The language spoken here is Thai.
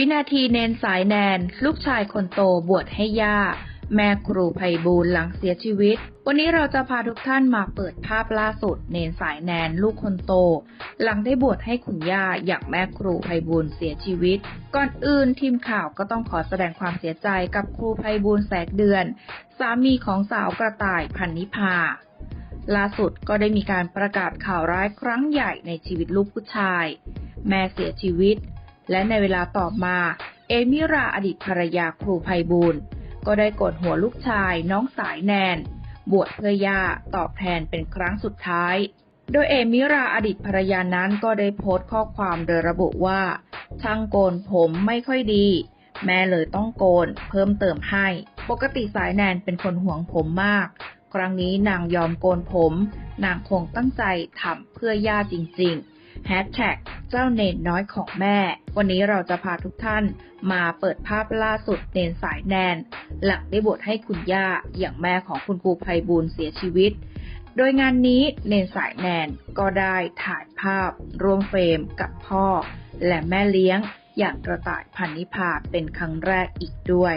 วินาทีเนนสายแนน ลูกชายคนโตบวชให้ย่า แม่ครูไพบูลหลังเสียชีวิต วันนี้เราจะพาทุกท่านมาเปิดภาพล่าสุด เนนสายแนนลูกคนโต หลังได้บวชให้คุณย่าอย่างแม่ครูไพบูลเสียชีวิต ก่อนอื่นทีมข่าวก็ต้องขอแสดงความเสียใจกับครูไพบูลแสกเดือน สามีของสาวกระต่ายพันนิพาล่าสุดก็ได้มีการประกาศข่าวร้ายครั้งใหญ่ในชีวิตลูกผู้ชาย แม่เสียชีวิต และในเวลาต่อมา เอมิราอดีตภรรยาครูไพบูลก็ได้กดหัวลูกชายน้องสายแนน บวชเพื่อย่าตอบแทนเป็นครั้งสุดท้าย โดยเอมิราอดีตภรรยานั้นก็ได้โพสต์ข้อความโดยระบุว่า ช่างโกนผมไม่ค่อยดี แม่เลยต้องโกน เพิ่มเติมให้ ปกติสายแนนเป็นคนห่วงผมมาก ครั้งนี้นางยอมโกนผม นางคงตั้งใจทำเพื่อย่าจริง ๆ แฮชแท็กเจ้าเนนน้อยของแม่ วันนี้เราจะพาทุกท่านมาเปิดภาพล่าสุดเนนสายแนน หลังได้บวชให้คุณย่าอย่างแม่ของคุณครูไพบูลเสียชีวิต โดยงานนี้เนนสายแนนก็ได้ถ่ายภาพร่วมเฟรมกับพ่อ และแม่เลี้ยงอย่างกระต่ายพันนิพาเป็นครั้งแรกอีกด้วย